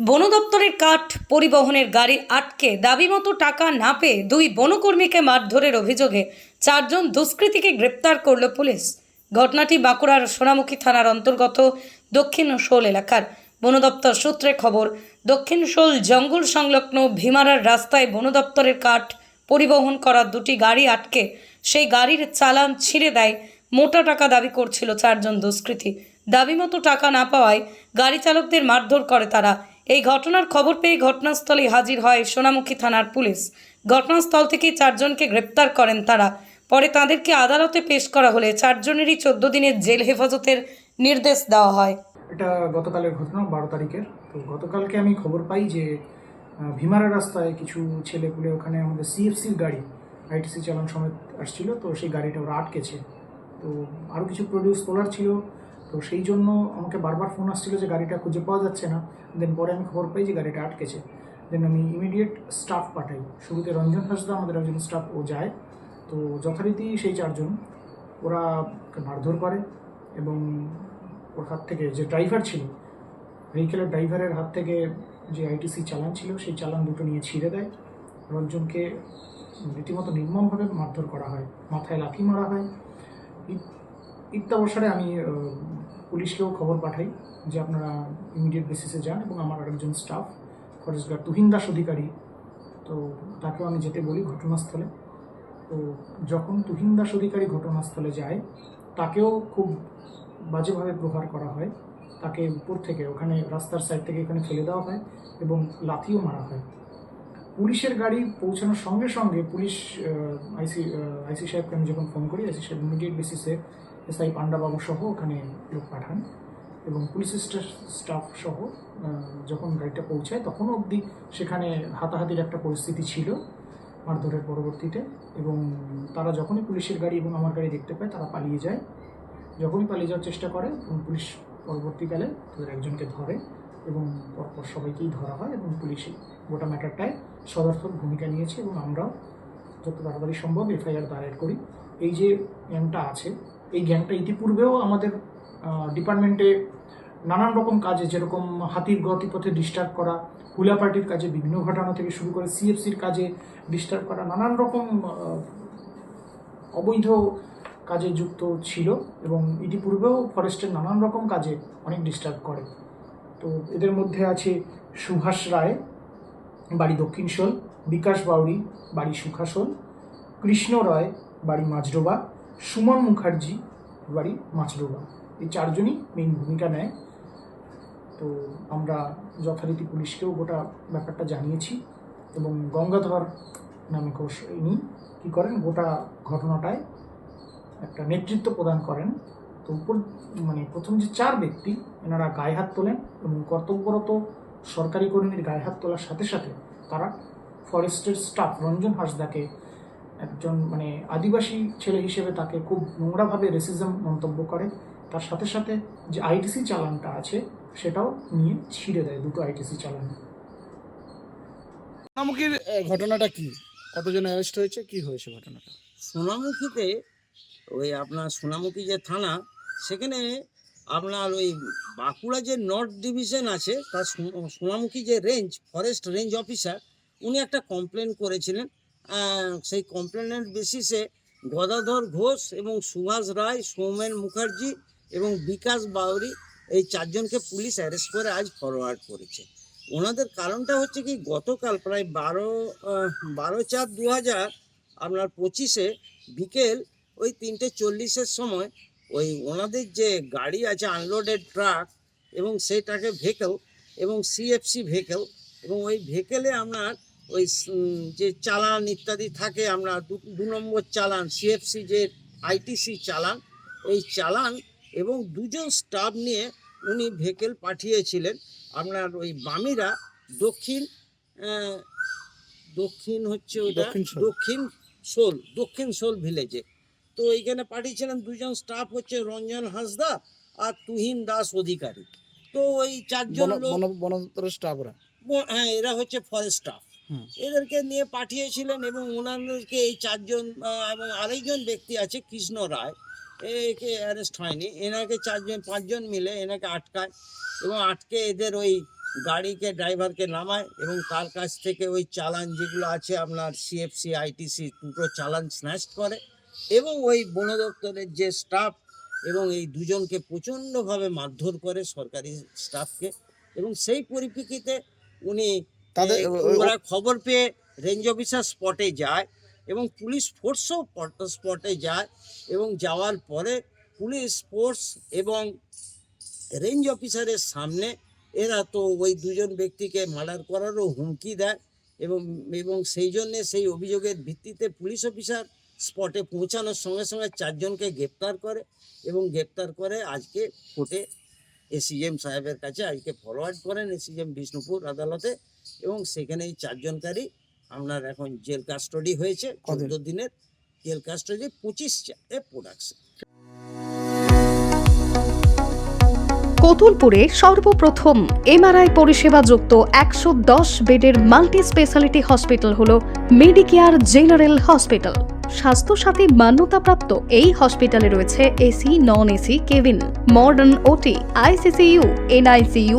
বন দপ্তরের কাঠ পরিবহনের গাড়ি আটকে দাবিমতো টাকা না পেয়ে দুই বনকর্মীকে মারধরের অভিযোগে চারজন দুষ্কৃতীকে গ্রেপ্তার করল পুলিশ। ঘটনাটি বাঁকুড়ার সোনামুখী থানার অন্তর্গত দক্ষিণ শোল এলাকার। বন দপ্তর সূত্রে খবর, দক্ষিণ শোল জঙ্গল সংলগ্ন ভীমারার রাস্তায় বন দপ্তরের কাঠ পরিবহন করা দুটি গাড়ি আটকে সেই গাড়ির চালান ছিঁড়ে দেয় মোটা টাকা দাবি করছিল চারজন দুষ্কৃতী। দাবিমতো টাকা না পাওয়ায় গাড়ি চালকদের মারধর করে তারা। এই ঘটনার খবর পেয়ে ঘটনাস্থলে হাজির হয় সোনামুখী থানার পুলিশ। ঘটনাস্থল থেকে চারজনকে গ্রেপ্তার করেন তারা। পরে তাদেরকে আদালতে পেশ করা হলে চারজনেরই চোদ্দ দিনের জেল হেফাজতের নির্দেশ দেওয়া হয়। এটা গতকালের ঘটনা, বারো তারিখের। তো গতকালকে আমি খবর পাই যে ভীমারা রাস্তায় কিছু ছেলেপুলে ওখানে আমাদের সিএফসির গাড়ি আইটিসি চালান সমেত আসছিল। তো সেই গাড়িটা ওরা আটকেছে। তো আরও কিছু প্রডিউস তোলার ছিল। তো সেই জন্য আমাকে বারবার ফোন আসছিল যে গাড়িটা খুঁজে পাওয়া যাচ্ছে না। দেন পরে আমি খবর পাই যে গাড়িটা আটকেছে। দেন আমি ইমিডিয়েট স্টাফ পাঠাই। শুরুতে রঞ্জন হাসদা আমাদের একজন স্টাফ ও যায়। তো যথারীতি সেই চারজন, ওরা মারধর করে এবং ওর হাত থেকে যে ড্রাইভার ছিল ভেহিকেলের ড্রাইভারের হাত থেকে যে আইটিসি চালান ছিল, সেই চালান দুটো নিয়ে ছিঁড়ে দেয়। রঞ্জনকে রীতিমতো নির্মমভাবে মারধর করা হয়। মাথায় লাথি মারা হয়। ইত্যাবসরে আমি পুলিশকেও খবর পাঠাই যে আপনারা ইমিডিয়েট বেসিসে যান এবং আমার আরেকজন staff forest guard Tuhin Das Adhikari, তো তাকেও আমি যেতে বলি ঘটনাস্থলে। তো যখন তুহিন দাস অধিকারী ঘটনাস্থলে যায়, তাকেও খুব বাজেভাবে প্রহার করা হয়। তাকে উপর থেকে, ওখানে রাস্তার সাইড থেকে এখানে ফেলে দেওয়া হয় এবং লাথিও মারা হয়। পুলিশের গাড়ি পৌঁছানোর সঙ্গে সঙ্গে পুলিশ আইসি আইসি সাহেবকে আমি যখন ফোন করি, আইসি সাহেব ইমিডিয়েট বেসিসে এসআই পান্ডাবাবু সহ ওখানে লোক পাঠান এবং পুলিশ স্টাফ সহ যখন গাড়িটা পৌঁছায় তখনও অবধি সেখানে হাতাহাতির একটা পরিস্থিতি ছিল মারধরের পরবর্তীতে এবং তারা যখনই পুলিশের গাড়ি এবং আমার গাড়ি দেখতে পায় তারা পালিয়ে যায়। যখনই পালিয়ে যাওয়ার চেষ্টা করে পুলিশ পরবর্তীকালে তাদের একজনকে ধরে এবং পরপর সবাইকেই ধরা হয় এবং পুলিশ গোটা ম্যাটারটায় সদর্থক ভূমিকা নিয়েছে এবং আমরাও যত তাড়াতাড়ি সম্ভব এফআইআর দায়ের করি। এই যে গ্যাংটা আছে এই গ্যাংটা ইতিপূর্বেও আমাদের ডিপার্টমেন্টে নানান রকম কাজে, যেরকম হাতির গতিপথে ডিস্টার্ব করা হুলা পার্টির কাজে বিঘ্ন ঘটানো থেকে শুরু করে সিএফসির কাজে ডিস্টার্ব করা, নানান রকম অবৈধ কাজে যুক্ত ছিল এবং ইতিপূর্বেও ফরেস্টের নানান রকম কাজে অনেক ডিস্টার্ব করে। তো এদের মধ্যে আছে সুভাষ রায়, বাড়ি দক্ষিণ দক্ষিণশোল বিকাশ বাউরি বাড়ি সুখাশোল, কৃষ্ণ রায়, বাড়ি মাঝডোবা সুমন মুখার্জি, বাড়ি মাছডোবা এই চারজনই মেইন ভূমিকা নেয়। তো আমরা যথারীতি পুলিশকেও গোটা ব্যাপারটা জানিয়েছি এবং গঙ্গাধর নামে ঘোষ ইনি কী করেন, গোটা ঘটনাটায় একটা নেতৃত্ব প্রদান করেন। তো উপর মানে প্রথম যে চার ব্যক্তি, এনারা গায়ে হাত তোলেন এবং কর্তব্যরত সরকারি কর্মীর গায়ে হাত তোলার সাথে সাথে তারা ফরেস্টের স্টাফ রঞ্জন হাসদাকে একজন মানে আদিবাসী ছেলে হিসেবে তাকে খুব নোংরাভাবে রেসিজম মন্তব্য করে। তার সাথে সাথে যে আইটিসি চালানটা আছে সেটাও নিয়ে ছিঁড়ে দেয় দুটো আইটিসি চালান। সোনামুখীর ঘটনাটা কি? কতজন অ্যারেস্ট হয়েছে? কি হয়েছে ঘটনাটা? সোনামুখীতে ওই আপনার সোনামুখী যে থানা সেখানে আপনার ওই বাঁকুড়া যে নর্থ ডিভিশন আছে তার সোনামুখী যে রেঞ্জ ফরেস্ট রেঞ্জ অফিসার উনি একটা কমপ্লেন করেছিলেন। সেই কমপ্লেনের বেসিসে গদাধর ঘোষ এবং সুভাষ রায়, সৌমেন মুখার্জি এবং বিকাশ বাউরি এই চারজনকে পুলিশ অ্যারেস্ট করে আজ ফরওয়ার্ড করেছে। ওনাদের কারণটা হচ্ছে কি, গতকাল প্রায় বারো বারো চার দু হাজার আপনার পঁচিশে বিকেল ওই তিনটে চল্লিশের সময় ওই ওনাদের যে গাড়ি আছে আনলোডেড ট্রাক এবং সেই ট্রাকে ভেহিকেল এবং সিএফসি ভেহিকেল এবং ওই ভেহিকেলে আপনার ওই যে চালান ইত্যাদি থাকে আমরা দু- দু নম্বর চালান সিএফসি যে আইটিসি চালান এই চালান এবং দুজন স্টাফ নিয়ে উনি ভেকেল পাঠিয়েছিলেন। আপনার ওই বামিরা দক্ষিণ দক্ষিণ হচ্ছে ওটা দক্ষিণ সোল। দক্ষিণ সোল ভিলেজে তো এইখানে পাঠিয়েছিলেন দুজন স্টাফ হচ্ছে রঞ্জন হাসদা আর তুহিন দাস অধিকারী। তো ওই চারজন স্টাফরা হ্যাঁ এরা হচ্ছে ফরেস্ট স্টাফ। এদেরকে নিয়ে পাঠিয়েছিলেন এবং ওনাদেরকে এই চারজন এবং আরেকজন ব্যক্তি আছে, কৃষ্ণ রায়। একে অ্যারেস্ট হয়নি। এনাকে চারজন, পাঁচজন মিলে এনাকে আটকায় এবং আটকে এদের ওই গাড়িকে, ড্রাইভারকে নামায় এবং তার কাছ থেকে ওই চালান যেগুলো আছে, আপনার সিএফসি আইটিসি দুটো চালান স্ন্যাচ করে এবং ওই বন দপ্তরের যে স্টাফ এবং এই দুজনকে প্রচণ্ডভাবে মারধর করে সরকারি স্টাফকে এবং সেই পরিপ্রেক্ষিতে উনি তাদের ওরা খবর পেয়ে রেঞ্জ অফিসার স্পটে যায় এবং পুলিশ ফোর্সও স্পটে যায় এবং যাওয়ার পরে পুলিশ ফোর্স এবং রেঞ্জ অফিসারের সামনে এরা তো ওই দুজন ব্যক্তিকে মার্ডার করারও হুমকি দেয় এবং এবং সেই জন্যে সেই অভিযোগের ভিত্তিতে পুলিশ অফিসার স্পটে পৌঁছানোর সঙ্গে সঙ্গে চারজনকে গ্রেপ্তার করে এবং গ্রেপ্তার করে আজকে কোর্টে এসিএম সাহেবের কাছে আজকে ফরওয়ার্ড করেন এসিএম বিষ্ণুপুর আদালতে। এবং সেখানে এই চারজনকারী আপনার এখন জেল কাস্টডি হয়েছে চোদ্দ দিনের জেল কাস্টডি পঁচিশ প্রোডাকশন কতুলপুরে সর্বপ্রথম এমআরআই পরিষেবা যুক্ত একশো দশ বেডের মাল্টি স্পেশালিটি হসপিটাল হল মেডিকেয়ার জেনারেল হসপিটাল স্বাস্থ্যসাথী মান্যতাপ্রাপ্ত এই হসপিটালে রয়েছে AC non AC cabin modern OT ICCU NICU